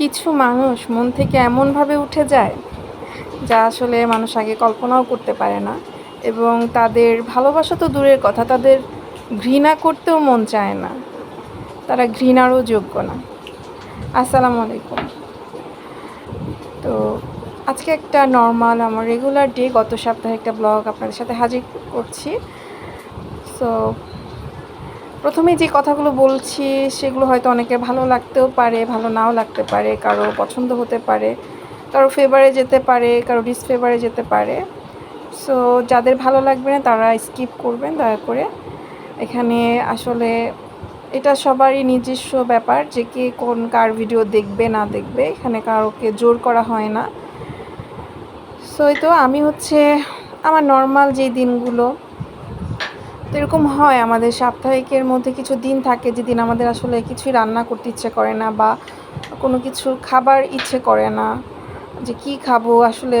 কিছু মানুষ মন থেকে এমনভাবে উঠে যায় যা আসলে মানুষ আগে কল্পনাও করতে পারে না। এবং তাদের ভালোবাসা তো দূরের কথা, তাদের ঘৃণা করতেও মন চায় না। তারা ঘৃণারও যোগ্য না। আসসালামু আলাইকুম। তো আজকে একটা নর্মাল আমার রেগুলার ডে গত সপ্তাহে একটা ব্লগ আপনাদের সাথে হাজির করছি। সো প্রথমে যে কথাগুলো বলছি, সেগুলো হয়তো অনেকে ভালো লাগতেও পারে, ভালো নাও লাগতে পারে, কারও পছন্দ হতে পারে, কারও ফেভারে যেতে পারে, কারও ডিসফেভারে যেতে পারে। সো যাদের ভালো লাগবে না, তারা স্কিপ করবেন, দয়া করে। এখানে আসলে এটা সবারই নিজস্ব ব্যাপার, যে কে কোন কার ভিডিও দেখবে, না দেখবে, এখানে কারোকে জোর করা হয় না। সো তো, আমি হচ্ছে আমার নর্মাল যে দিনগুলো তো এরকম হয় আমাদের সাপ্তাহিকের মধ্যে কিছু দিন থাকে যেদিন আমাদের আসলে কিছুই রান্না করতে ইচ্ছে করে না বা কোনো কিছু খাবার ইচ্ছে করে না। যে কি খাব? আসলে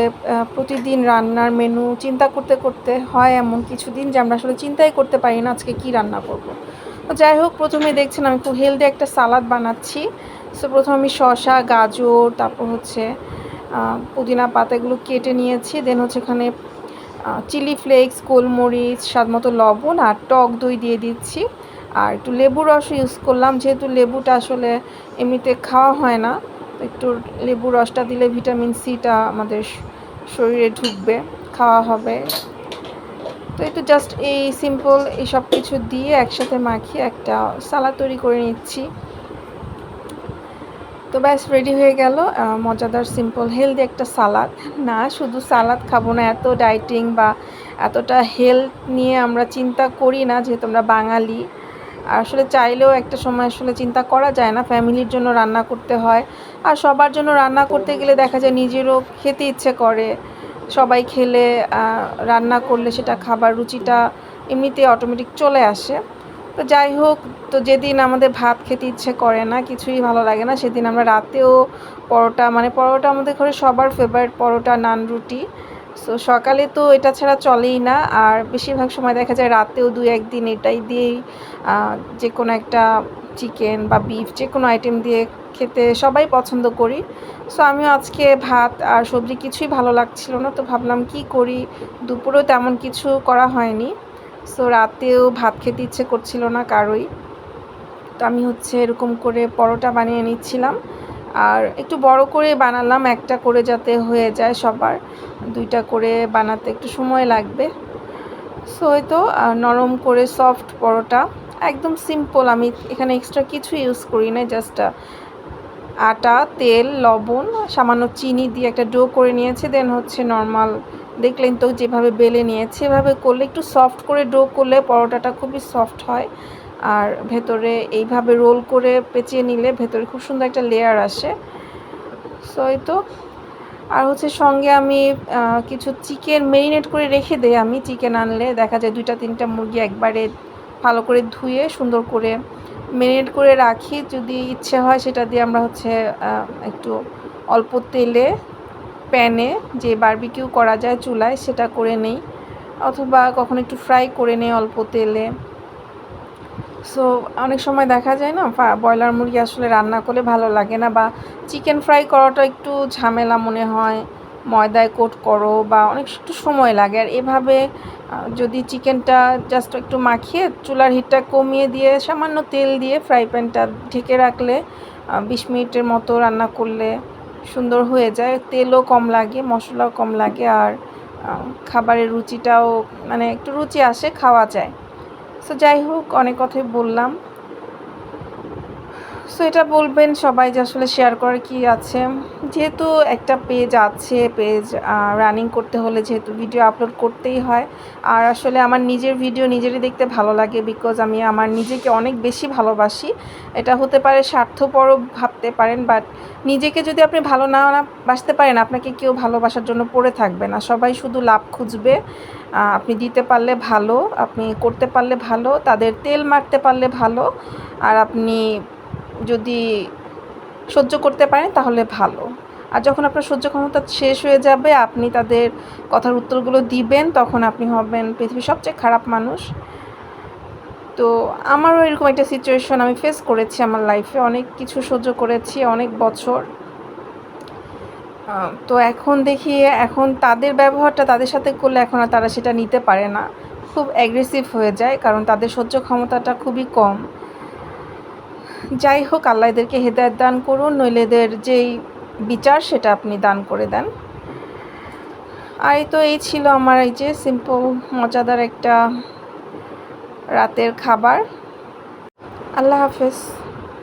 প্রতিদিন রান্নার মেনু চিন্তা করতে করতে হয় এমন কিছু দিন যে আমরা আসলে চিন্তাই করতে পারি না আজকে কি রান্না করব। তো যাই হোক, প্রথমে দেখছেন আমি খুব হেলদি একটা সালাদ বানাচ্ছি। সো প্রথমে আমি শশা গাজর, তারপর হচ্ছে পুদিনা পাতাগুলো কেটে নিয়েছি। দেন হচ্ছে এখানে চিলি ফ্লেক্স, গোলমরিচ স্বাদ মতো লবণ আর টক দই দিয়ে দিচ্ছি। আর একটু লেবু রস ইউজ করলাম, যেহেতু লেবুটা আসলে এমনিতে খাওয়া হয় না একটু লেবু রসটা দিলে ভিটামিন সিটা আমাদের শরীরে ঢুকবে, খাওয়া হবে। তো একটু জাস্ট এই সিম্পল এই সব কিছু দিয়ে একসাথে মাখিয়ে একটা সালাদ তৈরি করে নিচ্ছি। তো ব্যাস রেডি হয়ে গেল মজাদার সিম্পল হেলদি একটা সালাদ না, শুধু সালাদ খাব না, এত ডাইটিং বা এতটা হেলথ নিয়ে আমরা চিন্তা করি না, যেহেতু আমরা বাঙালি। আসলে চাইলেও একটা সময় আসলে চিন্তা করা যায় না, ফ্যামিলির জন্য রান্না করতে হয়। আর সবার জন্য রান্না করতে গেলে দেখা যায় নিজেরও খেতে ইচ্ছে করে। সবাই খেলে রান্না করলে সেটা খাবার রুচিটা এমনিতে অটোমেটিক চলে আসে। তো যাই হোক, তো যেদিন আমাদের ভাত খেতে ইচ্ছে করে না, কিছুই ভালো লাগে না, সেদিন আমরা রাতেও পরোটা মানে পরোটা আমাদের ঘরে সবার ফেভারিট পরোটা নান রুটি। সো সকালে তো এটা ছাড়া চলেই না, আর বেশিরভাগ সময় দেখা যায় রাতেও দু একদিন এটাই দিয়েই যে কোনো একটা চিকেন বা বিফ যে কোনো আইটেম দিয়ে খেতে সবাই পছন্দ করি। সো আমিও আজকে ভাত আর সবজি কিছুই ভালো লাগছিল না, তো ভাবলাম কি করি? দুপুরেও তেমন কিছু করা হয়নি। সো রাতেও ভাত খেতে ইচ্ছে করছিল না কারোই তো আমি হচ্ছে এরকম করে পরোটা বানিয়ে নিচ্ছিলাম। আর একটু বড় করে বানালাম, একটা করে যাতে হয়ে যায় সবার। দুইটা করে বানাতে একটু সময় লাগবে। সো হয়তো নরম করে সফট পরোটা। একদম সিম্পল আমি এখানে এক্সট্রা কিছু ইউজ করি না জাস্ট আটা, তেল, লবণ, সামান্য চিনি দিয়ে একটা ডো করে নিয়েছি দেন হচ্ছে নর্মাল দেখলেন তো যেভাবে বেলে নিয়েছে, এভাবে করলে একটু সফট করে ডো করলে পরোটাটা খুবই সফট হয়। আর ভেতরে এইভাবে রোল করে পেঁচিয়ে নিলে ভেতরে খুব সুন্দর একটা লেয়ার আসে। সো এই তো। আর হচ্ছে সঙ্গে আমি কিছু চিকেন মেরিনেট করে রেখে দেই আমি চিকেন আনলে। দেখা যায় দুইটা তিনটা মুরগি একবারে ভালো করে ধুয়ে সুন্দর করে মেরিনেট করে রাখি। যদি ইচ্ছে হয় সেটা দিয়ে আমরা হচ্ছে একটু অল্প তেলে প্যানে যে বারবিকিউ করা যায় চুলায়, সেটা করে নেই। অথবা কখনো একটু ফ্রাই করে নেই অল্প তেলে। সো অনেক সময় দেখা যায় না ব্রয়লার মুরগি আসলে রান্না করলে ভালো লাগে না বা চিকেন ফ্রাই করাটা একটু ঝামেলা মনে হয়, ময়দায় কোট করো বা অনেক একটু সময় লাগে। আর এভাবে যদি চিকেনটা জাস্ট একটু মাখিয়ে চুলার হিটটা কমিয়ে দিয়ে সামান্য তেল দিয়ে ফ্রাই প্যানটা ঢেকে রাখলে বিশ মিনিটের মতো রান্না করলে সুন্দর হয়ে যায়। তেলও কম লাগে, মশলাও কম লাগে আর খাবারের রুচিটাও মানে একটু রুচি আসে, খাওয়া যায়। সো যাই হোক, অনেক কথাই বললাম। সো এটা বলবেন সবাই যে আসলে শেয়ার করার কি আছে? যেহেতু একটা পেজ আছে পেজ রানিং করতে হলে যেহেতু ভিডিও আপলোড করতেই হয়। আর আসলে আমার নিজের ভিডিও নিজেরই দেখতে ভালো লাগে বিকজ আমি আমার নিজেকে অনেক বেশি ভালোবাসি। এটা হতে পারে স্বার্থপরও ভাবতে পারেন বাট নিজেকে যদি আপনি ভালো না বাসতে পারেন, আপনাকে কেউ ভালোবাসার জন্য পড়ে থাকবে না। সবাই শুধু লাভ খুঁজবে। আপনি দিতে পারলে ভালো, আপনি করতে পারলে ভালো, তাদের তেল মারতে পারলে ভালো, আর আপনি যদি সহ্য করতে পারেন, তাহলে ভালো। আর যখন আপনার সহ্য ক্ষমতা শেষ হয়ে যাবে, আপনি তাদের কথার উত্তরগুলো দিবেন, তখন আপনি হবেন পৃথিবীর সবচেয়ে খারাপ মানুষ। তো আমারও এরকম একটা সিচুয়েশন আমি ফেস করেছি আমার লাইফে অনেক কিছু সহ্য করেছি, অনেক বছর। তো এখন দেখি, এখন তাদের ব্যবহারটা তাদের সাথে করলে এখন আর তারা সেটা নিতে পারে না। খুব অ্যাগ্রেসিভ হয়ে যায়, কারণ তাদের সহ্য ক্ষমতাটা খুবই কম। যাই হোক, আল্লাহ এদেরকে হেদায়ত দান করুন, নইলে এদের যেই বিচার সেটা আপনি দান করে দেন। আর তো এই ছিল আমার এই যে সিম্পল মজাদার একটা রাতের খাবার। আল্লাহ হাফেজ।